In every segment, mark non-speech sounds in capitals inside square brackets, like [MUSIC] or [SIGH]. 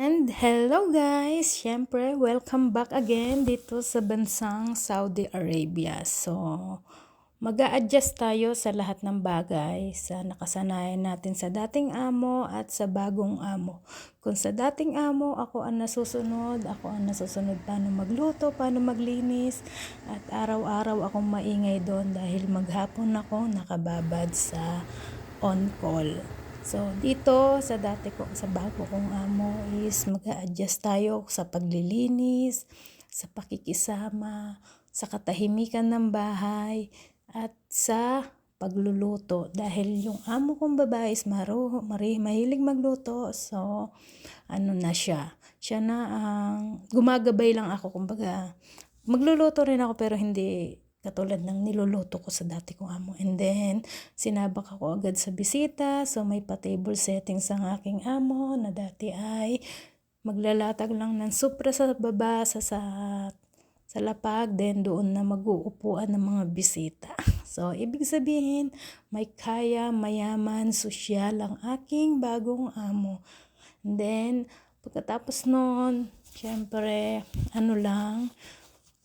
And hello guys! Siyempre, welcome back again dito sa bansang Saudi Arabia. So, mag adjust tayo sa lahat ng bagay sa nakasanayan natin sa dating amo at sa bagong amo. Kung sa dating amo, ako ang nasusunod, ako ang nasusunod paano magluto, paano maglinis, at araw-araw akong maingay doon dahil maghapon ako nakababad sa on-call. So, dito sa dati ko, sa bago kong amo is mag adjust tayo sa paglilinis, sa pakikisama, sa katahimikan ng bahay, at sa pagluluto. Dahil yung amo kong babae is maro, mari, mahilig magluto. So, ano na siya. Siya na ang gumagabay lang ako. Kumbaga, magluluto rin ako pero hindi katulad ng niluluto ko sa dati kong amo. And then, sinabak ako agad sa bisita. So, may pa-table settings ang aking amo na dati ay maglalatag lang ng supra sa baba, sa, sa, sa lapag. Then, doon na mag-uupuan ng mga bisita. [LAUGHS] So, ibig sabihin, may kaya, mayaman, sosyal ang aking bagong amo. And then, pagkatapos noon, syempre, ano lang,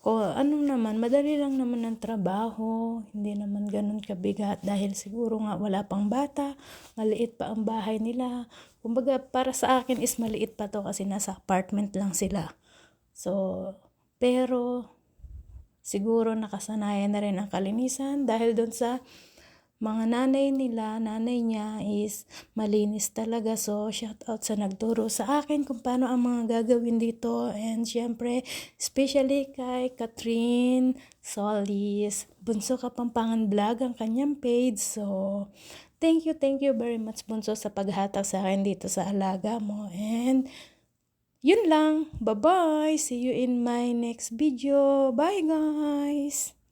ko, ano naman, madali lang naman ang trabaho, hindi naman ganun kabigat dahil siguro nga wala pang bata, maliit pa ang bahay nila. Kumbaga, para sa akin is maliit pa to kasi nasa apartment lang sila. So, pero siguro nakasanayan na rin ang kalinisan dahil doon sa mga nanay nila, nanay niya is malinis talaga. So, shout out sa nagturo sa akin kung paano ang mga gagawin dito. And syempre, especially kay Catherine Solis, Bunso Kapampangan Vlog, ang kanyang page. So, thank you, thank you very much Bunso sa paghatag sa akin dito sa alaga mo. And, yun lang. Bye-bye. See you in my next video. Bye, guys.